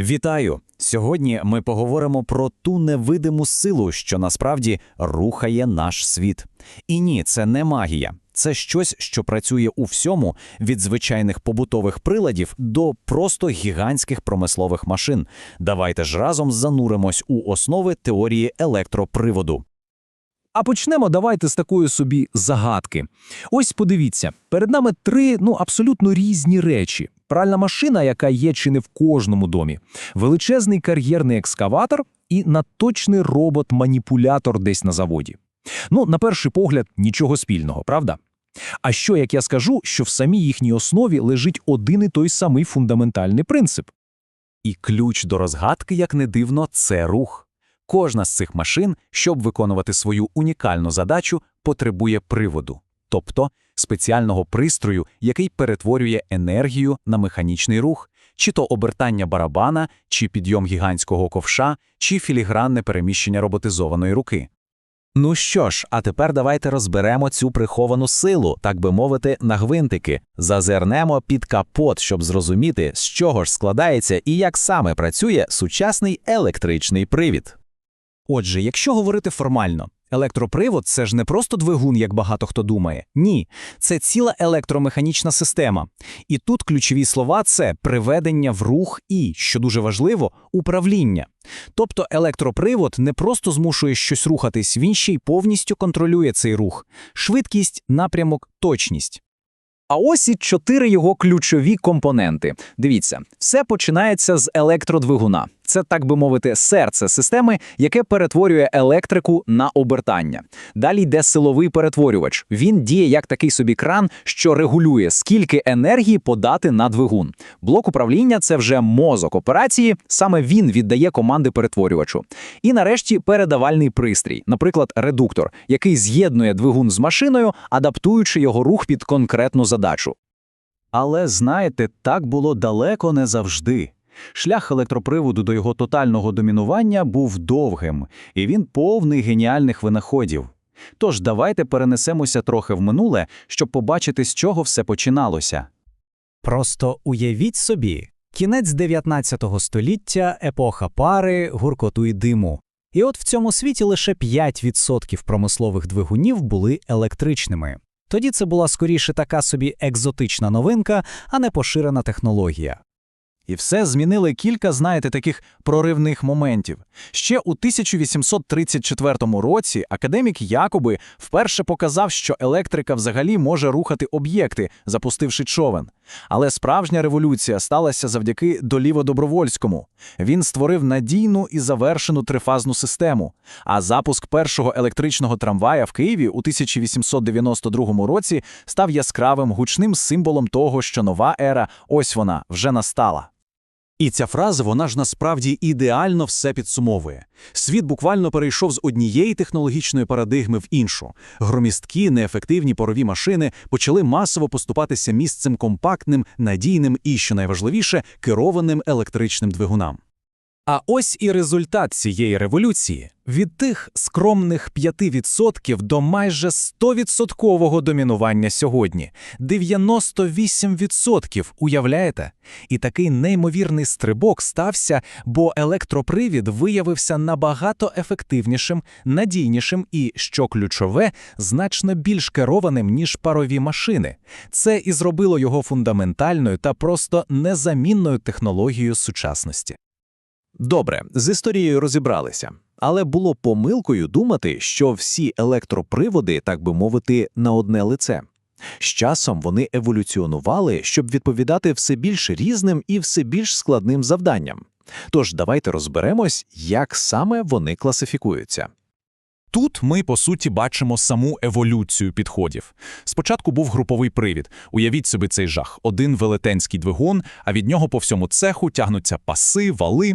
Вітаю! Сьогодні ми поговоримо про ту невидиму силу, що насправді рухає наш світ. І ні, це не магія. Це щось, що працює у всьому від звичайних побутових приладів до просто гігантських промислових машин. Давайте ж разом зануримось у основи теорії електроприводу. А почнемо давайте з такої собі загадки. Ось подивіться, перед нами три ну абсолютно різні речі: пральна машина, яка є чи не в кожному домі, величезний кар'єрний екскаватор і наточний робот-маніпулятор десь на заводі. Ну, на перший погляд, нічого спільного, правда? А що як я скажу, що в самій їхній основі лежить один і той самий фундаментальний принцип? І ключ до розгадки, як не дивно, це рух. Кожна з цих машин, щоб виконувати свою унікальну задачу, потребує приводу, тобто спеціального пристрою, який перетворює енергію на механічний рух, чи то обертання барабана, чи підйом гігантського ковша, чи філігранне переміщення роботизованої руки. Ну що ж, а тепер давайте розберемо цю приховану силу, так би мовити, на гвинтики, зазирнемо під капот, щоб зрозуміти, з чого ж складається і як саме працює сучасний електричний привід. Отже, якщо говорити формально, електропривод це ж не просто двигун, як багато хто думає. Ні, це ціла електромеханічна система. І тут ключові слова це приведення в рух і, що дуже важливо, управління. Тобто електропривод не просто змушує щось рухатись, він ще й повністю контролює цей рух: швидкість, напрямок, точність. А ось і чотири його ключові компоненти. Дивіться, все починається з електродвигуна. Це, так би мовити, серце системи, яке перетворює електрику на обертання. Далі йде силовий перетворювач. Він діє як такий собі кран, що регулює, скільки енергії подати на двигун. Блок управління це вже мозок операції, саме він віддає команди перетворювачу. І нарешті передавальний пристрій, наприклад, редуктор, який з'єднує двигун з машиною, адаптуючи його рух під конкретну задачу. Але знаєте, так було далеко не завжди. Шлях електроприводу до його тотального домінування був довгим, і він повний геніальних винаходів. Тож давайте перенесемося трохи в минуле, щоб побачити, з чого все починалося. Просто уявіть собі, кінець 19 століття, епоха пари, гуркоту і диму. І от в цьому світі лише 5% промислових двигунів були електричними. Тоді це була скоріше така собі екзотична новинка, а не поширена технологія. І все змінили кілька, знаєте, таких проривних моментів. Ще у 1834 році академік Якоби вперше показав, що електрика взагалі може рухати об'єкти, запустивши човен. Але справжня революція сталася завдяки Доліво Добровольському. Він створив надійну і завершену трифазну систему. А запуск першого електричного трамвая в Києві у 1892 році став яскравим гучним символом того, що нова ера, ось вона, вже настала. І ця фраза, вона ж насправді ідеально все підсумовує. Світ буквально перейшов з однієї технологічної парадигми в іншу. Громісткі, неефективні парові машини почали масово поступатися місцем компактним, надійним і, що найважливіше, керованим електричним двигунам. А ось і результат цієї революції. Від тих скромних 5% до майже 100% домінування сьогодні. 98%, уявляєте? І такий неймовірний стрибок стався, бо електропривід виявився набагато ефективнішим, надійнішим і, що ключове, значно більш керованим, ніж парові машини. Це і зробило його фундаментальною та просто незамінною технологією сучасності. Добре, з історією розібралися, але було помилкою думати, що всі електроприводи, так би мовити, на одне лице. З часом вони еволюціонували, щоб відповідати все більш різним і все більш складним завданням. Тож давайте розберемось, як саме вони класифікуються. Тут ми, по суті, бачимо саму еволюцію підходів. Спочатку був груповий привід. Уявіть собі цей жах. Один велетенський двигун, а від нього по всьому цеху тягнуться паси, вали.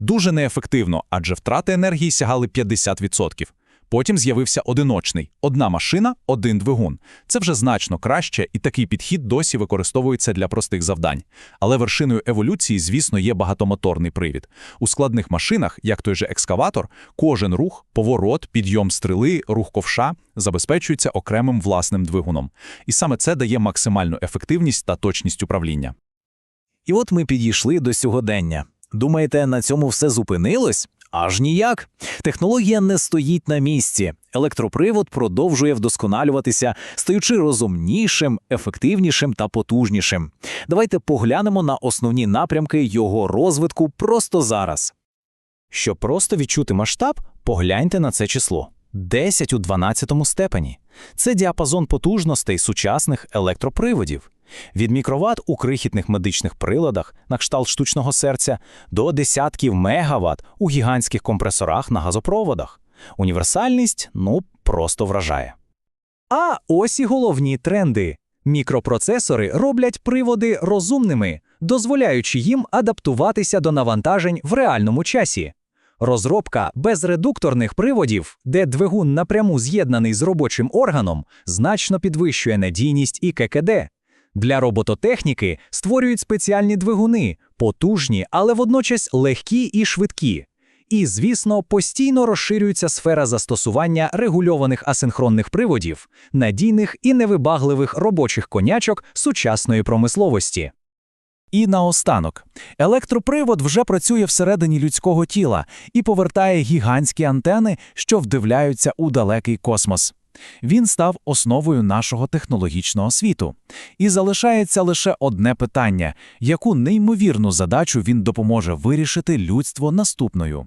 Дуже неефективно, адже втрати енергії сягали 50%. Потім з'явився одиночний одна машина, один двигун. Це вже значно краще, і такий підхід досі використовується для простих завдань. Але вершиною еволюції, звісно, є багатомоторний привід. У складних машинах, як той же екскаватор, кожен рух, поворот, підйом стріли, рух ковша забезпечується окремим власним двигуном. І саме це дає максимальну ефективність та точність управління. І от ми підійшли до сьогодення. Думаєте, на цьому все зупинилось? Аж ніяк. Технологія не стоїть на місці. Електропривод продовжує вдосконалюватися, стаючи розумнішим, ефективнішим та потужнішим. Давайте поглянемо на основні напрямки його розвитку просто зараз. Щоб просто відчути масштаб, погляньте на це число. 10 у 12 степені. Це діапазон потужностей сучасних електроприводів. Від мікроват у крихітних медичних приладах на кшталт штучного серця до десятків мегаватт у гігантських компресорах на газопроводах. Універсальність, ну, просто вражає. А ось і головні тренди. Мікропроцесори роблять приводи розумними, дозволяючи їм адаптуватися до навантажень в реальному часі. Розробка безредукторних приводів, де двигун напряму з'єднаний з робочим органом, значно підвищує надійність і ККД. Для робототехніки створюють спеціальні двигуни, потужні, але водночас легкі і швидкі. І, звісно, постійно розширюється сфера застосування регульованих асинхронних приводів, надійних і невибагливих робочих конячок сучасної промисловості. І наостанок, електропривод вже працює всередині людського тіла і повертає гігантські антени, що вдивляються у далекий космос. Він став основою нашого технологічного світу. І залишається лише одне питання, яку неймовірну задачу він допоможе вирішити людство наступною.